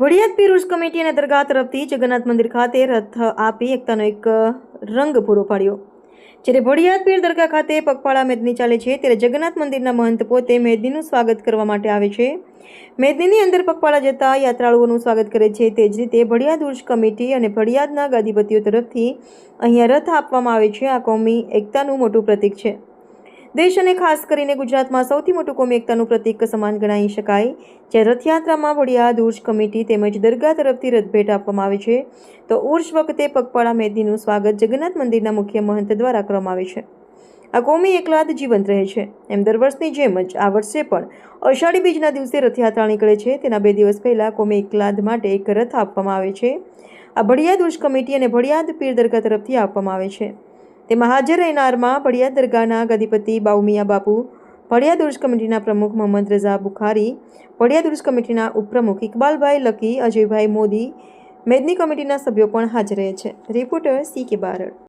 વડિયાદ પીર Urs committee અને દરગાહ તરફથી જગન્નાથ મંદિર ખાતે રથ આપી એકતાનો એક રંગ પૂરો પાડ્યો. જ્યારે વડિયાદ પીર દરગાહ ખાતે પગપાળા મેદની ચાલે છે, ત્યારે જગન્નાથ મંદિરના મહંત પોતે મેદનીનું સ્વાગત કરવા માટે આવે છે. મેદનીની અંદર પગપાળા જતા યાત્રાળુઓનું સ્વાગત કરે છે. તે જ રીતે ભડિયાદ ઉર્જ કમિટી અને ભડિયાદના ગાદીપતિઓ તરફથી અહીંયા રથ આપવામાં આવે છે. આ કોમી એકતાનું મોટું પ્રતીક છે. દેશ અને ખાસ કરીને ગુજરાતમાં સૌથી મોટું કોમી એકતાનું પ્રતીક સમાન ગણાવી શકાય. જે રથયાત્રામાં વડિયા ઉર્સ કમિટી તેમજ દરગાહ તરફથી રથભેટ આપવામાં આવે છે, તો ઉર્જ વખતે પગપાળા મેદીનું સ્વાગત જગન્નાથ મંદિરના મુખ્ય મહંત દ્વારા કરવામાં આવે છે. આ કોમી એકલાદ જીવંત રહે છે. એમ દર વર્ષની જેમ જ આ વર્ષે પણ અષાઢી બીજના દિવસે રથયાત્રા નીકળે છે. તેના બે દિવસ પહેલાં કોમી એકલાદ માટે એક રથ આપવામાં આવે છે. આ ભડિયાદ ઉર્જ કમિટી અને ભડિયાદ પીર દરગાહ તરફથી આપવામાં આવે છે. તેમાં હાજર રહેનારમાં પડિયા દરગાહના ગધિપતિ બાઉમિયા બાપુ, પડિયા ઉર્સ કમિટીના પ્રમુખ મોહમ્મદ રઝા બુખારી, પડિયા ઉર્સ કમિટીના ઉપપ્રમુખ ઇકબાલભાઈ લકી, અજયભાઈ મોદી, મેદની કમિટીના સભ્યો પણ હાજર રહે છે. રિપોર્ટર સી કે બારડ.